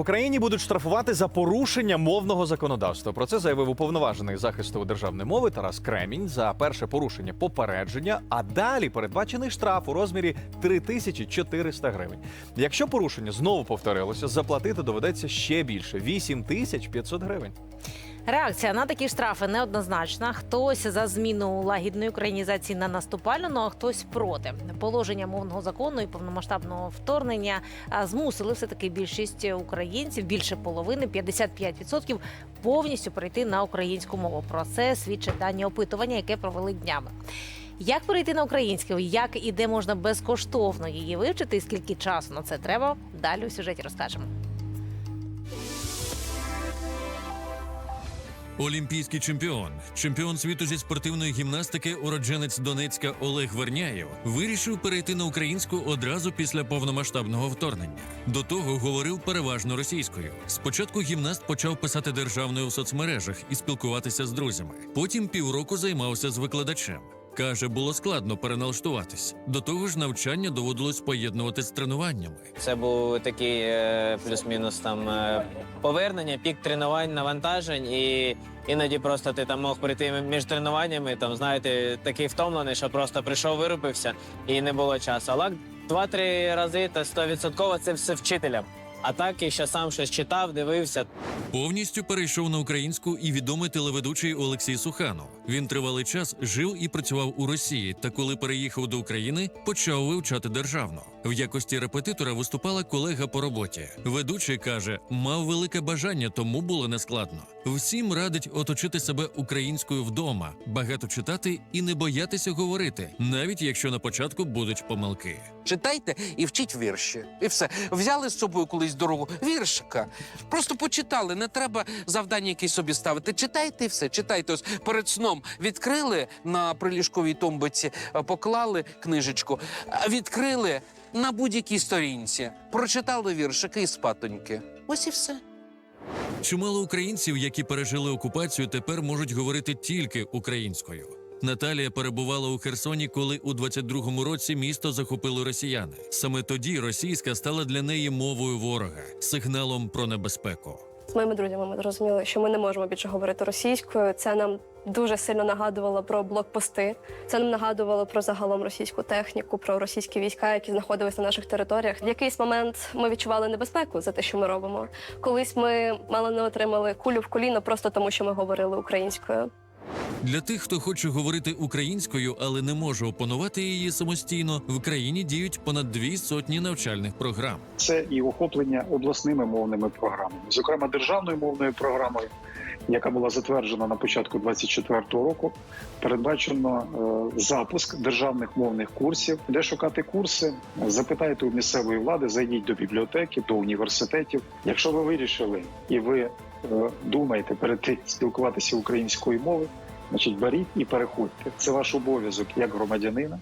Україні будуть штрафувати за порушення мовного законодавства. Про це заявив уповноважений захисту державної мови Тарас Кремінь за перше порушення попередження. А далі передбачений штраф у розмірі 3400 гривень. Якщо порушення знову повторилося, заплатити доведеться ще більше 8500 гривень. Реакція на такі штрафи неоднозначна. Хтось за зміну лагідної українізації на наступальну, ну а хтось проти. Положення мовного закону і повномасштабного вторгнення змусили все таки більшість українців, більше половини, 55%, повністю перейти на українську мову. Про це свідчать дані опитування, яке провели днями. Як перейти на українську, як і де можна безкоштовно її вивчити, і скільки часу на це треба? Далі у сюжеті розкажемо. Олімпійський чемпіон, чемпіон світу зі спортивної гімнастики, уродженець Донецька Олег Верняєв, вирішив перейти на українську одразу після повномасштабного вторгнення. До того говорив переважно російською. Спочатку гімнаст почав писати державною у соцмережах і спілкуватися з друзями. Потім півроку займався з викладачем. Каже, було складно переналаштуватись. До того ж, навчання доводилось поєднувати з тренуваннями. Це був такий е, плюс-мінус там е, повернення, пік тренувань, навантажень, і іноді просто ти там мог прийти між тренуваннями, там знаєте, такий втомлений, що просто прийшов, виробився і не було часу. Але два-три рази та стовідсотково це все вчителям. А так і ще сам щось читав, дивився. Повністю перейшов на українську і відомий телеведучий Олексій Суханов. Він тривалий час жив і працював у Росії. Та коли переїхав до України, почав вивчати державну. В якості репетитора виступала колега по роботі. Ведучий каже, мав велике бажання, тому було нескладно. Всім радить оточити себе українською вдома, багато читати і не боятися говорити, навіть якщо на початку будуть помилки. Читайте і вчіть вірші. І все. Взяли з собою колись дорогу віршика. Просто почитали, не треба завдання якісь собі ставити. Читайте і все. Читайте. Ось перед сном відкрили на приліжковій тумбиці, е, поклали книжечку, відкрили на будь-якій сторінці, прочитали віршики і спатоньки. Ось і все. Чимало українців, які пережили окупацію, тепер можуть говорити тільки українською. Наталія перебувала у Херсоні, коли у 22-му році місто захопили росіяни. Саме тоді російська стала для неї мовою ворога, сигналом про небезпеку. З моїми друзями ми зрозуміли, що ми не можемо більше говорити російською. Це нам дуже сильно нагадувало про блокпости. Це нам нагадувало про загалом російську техніку, про російські війська, які знаходилися на наших територіях. В якийсь момент ми відчували небезпеку за те, що ми робимо. Колись ми мало не отримали кулю в коліно просто тому, що ми говорили українською. Для тих, хто хоче говорити українською, але не може опанувати її самостійно, в країні діють понад дві сотні навчальних програм. це і охоплення обласними мовними програмами, зокрема державною мовною програмою, яка була затверджена на початку 2024 року. Передбачено е, запуск державних мовних курсів. Де шукати курси? Запитайте у місцевої влади, зайдіть до бібліотеки, до університетів. Якщо ви вирішили і ви е, думаєте перейти спілкуватися українською мовою, значить беріть і переходьте. Це ваш обов'язок як громадянина.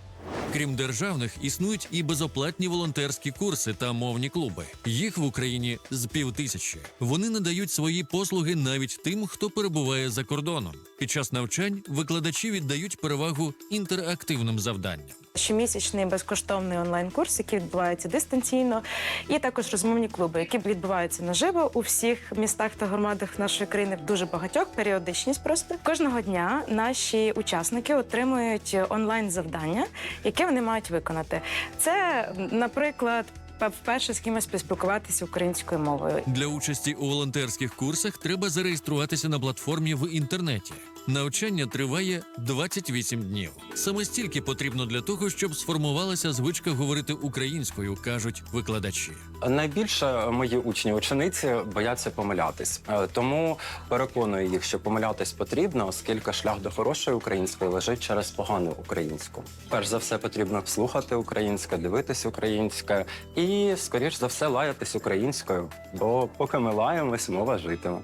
Крім державних, існують і безоплатні волонтерські курси та мовні клуби. Їх в Україні з півтисячі. Вони надають свої послуги навіть тим, хто перебуває за кордоном. Під час навчань викладачі віддають перевагу інтерактивним завданням. Щомісячний безкоштовний онлайн-курс, який відбувається дистанційно, і також розмовні клуби, які відбуваються наживо у всіх містах та громадах нашої країни в дуже багатьох періодичність. Просто кожного дня наші учасники отримують онлайн-завдання, яке вони мають виконати. Це, наприклад, вперше з кимось поспілкуватися українською мовою. Для участі у волонтерських курсах треба зареєструватися на платформі в інтернеті. Навчання триває 28 днів. Саме стільки потрібно для того, щоб сформувалася звичка говорити українською, кажуть викладачі. Найбільше мої учні учениці бояться помилятись, Е, тому переконую їх, що помилятись потрібно, оскільки шлях до хорошої української лежить через погану українську. Перш за все, потрібно слухати українське, дивитись українське і, скоріш за все, лаятись українською. Бо поки ми лаємось, мова житиме.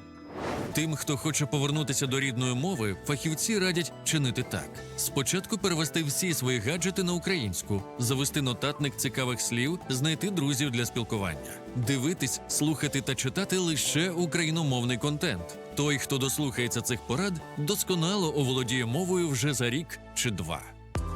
Тим, хто хоче повернутися до рідної мови, фахівці радять чинити так: спочатку перевести всі свої гаджети на українську, завести нотатник цікавих слів, знайти друзів для спілкування, дивитись, слухати та читати лише україномовний контент. Той, хто дослухається цих порад, досконало оволодіє мовою вже за рік чи два.